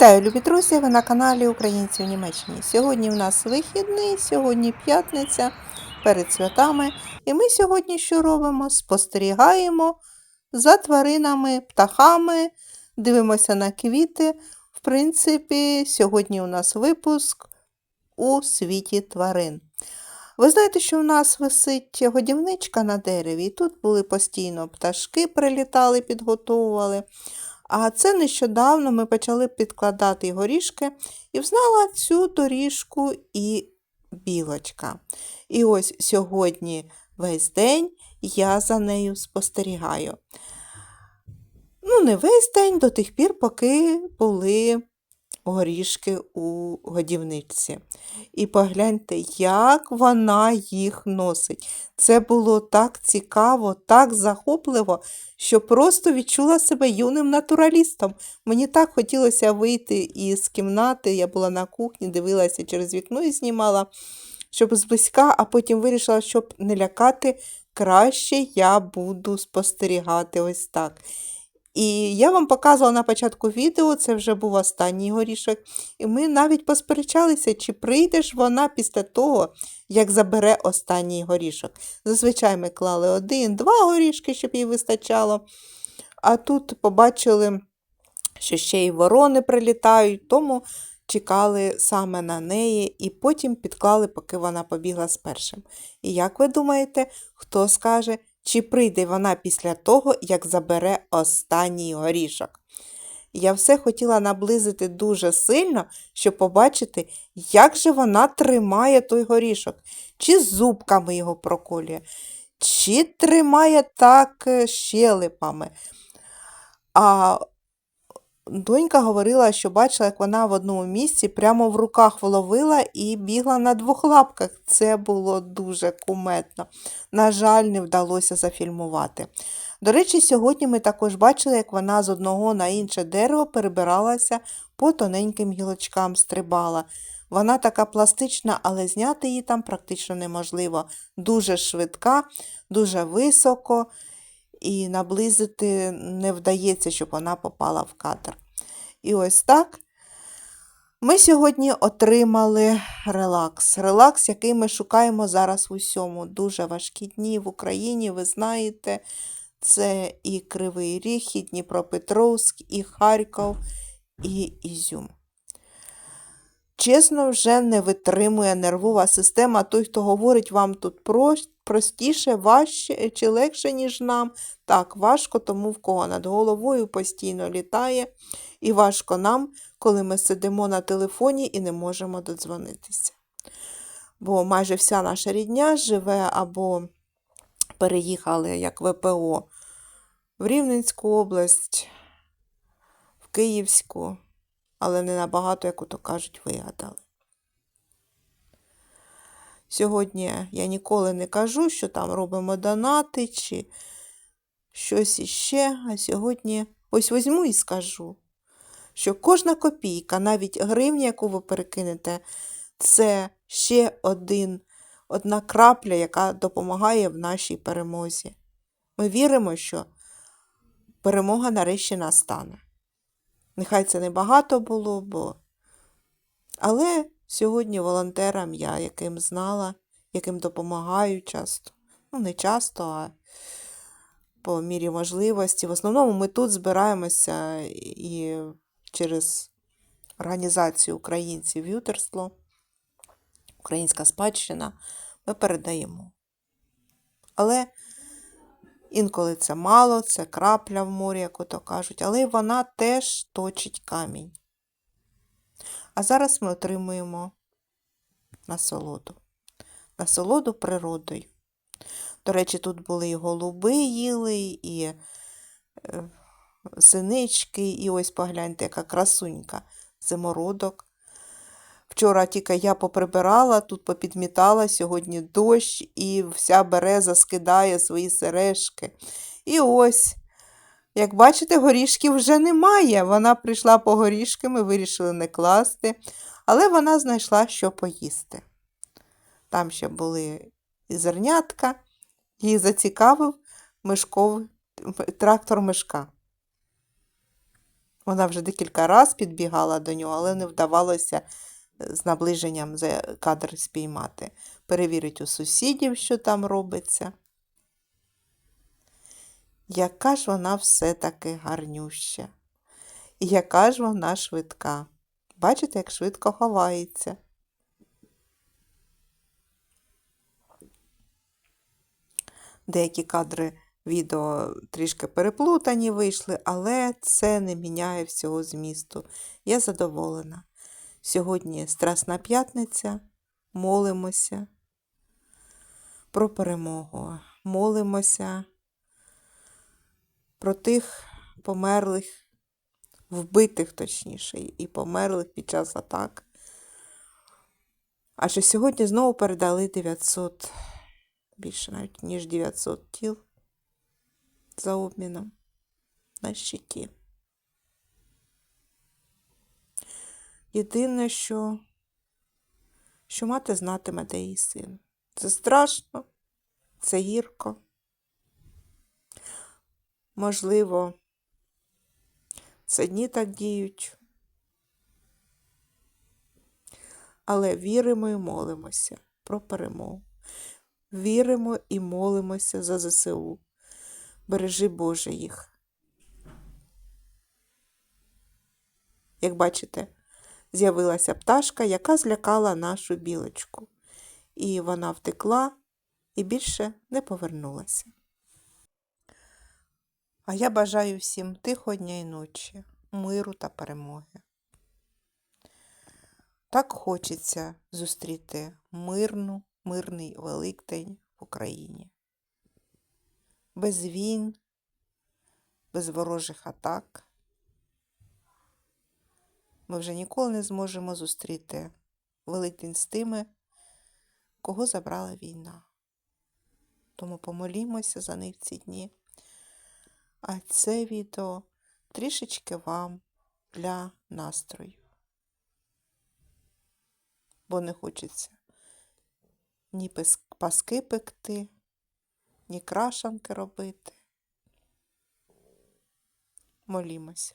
Вітаю, любі друзі! Ви на каналі Українці в Німеччині. Сьогодні в нас вихідний, сьогодні п'ятниця перед святами. І ми сьогодні що робимо? Спостерігаємо за тваринами, птахами, дивимося на квіти. В принципі, сьогодні у нас випуск у світі тварин. Ви знаєте, що в нас висить годівничка на дереві, і тут були постійно пташки, прилітали, підготовували. А це нещодавно ми почали підкладати горішки, і взнала цю доріжку і білочка. І ось сьогодні весь день я за нею спостерігаю. Ну, не весь день до тих пір, поки були горішки у годівничці. І погляньте, як вона їх носить. Це було так цікаво, так захопливо, що просто відчула себе юним натуралістом. Мені так хотілося вийти із кімнати, я була на кухні, дивилася через вікно і знімала, щоб зблизька, а потім вирішила, щоб не лякати, краще я буду спостерігати ось так. І я вам показувала на початку відео, це вже був останній горішок, і ми навіть посперечалися, чи прийде ж вона після того, як забере останній горішок. Зазвичай ми клали один-два горішки, щоб їй вистачало. А тут побачили, що ще й ворони прилітають, тому чекали саме на неї і потім підклали, поки вона побігла з першим. І як ви думаєте, хто скаже, чи прийде вона після того, як забере останній горішок? Я все хотіла наблизити дуже сильно, щоб побачити, як же вона тримає той горішок, чи зубками його проколює, чи тримає так е, щелепами. А донька говорила, що бачила, як вона в одному місці прямо в руках вловила і бігла на двох лапках. Це було дуже куметно. На жаль, не вдалося зафільмувати. До речі, сьогодні ми також бачили, як вона з одного на інше дерево перебиралася по тоненьким гілочкам стрибала. Вона така пластична, але зняти її там практично неможливо. Дуже швидка, дуже високо, і наблизити не вдається, щоб вона попала в кадр. І ось так. Ми сьогодні отримали релакс. Релакс, який ми шукаємо зараз в усьому. Дуже важкі дні в Україні, ви знаєте, це і Кривий Ріг, і Дніпропетровськ, і Харків, і Ізюм. Чесно, вже не витримує нервова система. Той, хто говорить вам тут простіше, важче чи легше, ніж нам. Так, важко тому, в кого над головою постійно літає. І важко нам, коли ми сидимо на телефоні і не можемо додзвонитися. Бо майже вся наша рідня живе або переїхали як ВПО в Рівненську область, в Київську, але не набагато, як ото кажуть, вигадали. Сьогодні я ніколи не кажу, що там робимо донати чи щось іще, а сьогодні ось візьму і скажу, що кожна копійка, навіть гривня, яку ви перекинете, це ще один, одна крапля, яка допомагає в нашій перемозі. Ми віримо, що перемога нарешті настане. Нехай це не багато було, бо. Але сьогодні волонтерам я яким знала, яким допомагаю часто. Ну, не часто, а по мірі можливості. В основному ми тут збираємося і через організацію українців Ютерсло, Українська спадщина, ми передаємо. Але інколи це мало, це крапля в морі, як ото кажуть, але вона теж точить камінь. А зараз ми отримуємо насолоду. Насолоду природою. До речі, тут були і голуби їли, і е, синички, і ось погляньте, яка красунька, зимородок. Вчора тільки я поприбирала, тут попідмітала, сьогодні дощ, і вся береза скидає свої сережки. І ось, як бачите, горішків вже немає. Вона прийшла по горішки, ми вирішили не класти, але вона знайшла, що поїсти. Там ще були і зернятка, її зацікавив мишковий трактор мишка. Вона вже декілька разів підбігала до нього, але не вдавалося з наближенням за кадр спіймати. Перевірить у сусідів, що там робиться. Яка ж вона все-таки гарнюща. І яка ж вона швидка. Бачите, як швидко ховається. Деякі кадри відео трішки переплутані вийшли, але це не міняє всього змісту. Я задоволена. Сьогодні Страсна п'ятниця, молимося про перемогу, молимося про тих померлих, вбитих, точніше, і померлих під час атак. Адже сьогодні знову передали 900, більше навіть, ніж 900 тіл за обміном на щиті. Єдине, що, що мати знатиме, де її син. Це страшно, це гірко. Можливо, це дні так діють. Але віримо і молимося про перемогу. Віримо і молимося за ЗСУ. Бережи Боже їх. Як бачите, з'явилася пташка, яка злякала нашу білочку. І вона втекла і більше не повернулася. А я бажаю всім тихого дня і ночі, миру та перемоги. Так хочеться зустріти мирну, мирний Великдень в Україні. Без війн, без ворожих атак. Ми вже ніколи не зможемо зустріти Великдень з тими, кого забрала війна. Тому помолімося за них ці дні. А це відео трішечки вам для настрою. Бо не хочеться ні паски пекти, ні крашанки робити. Молімося.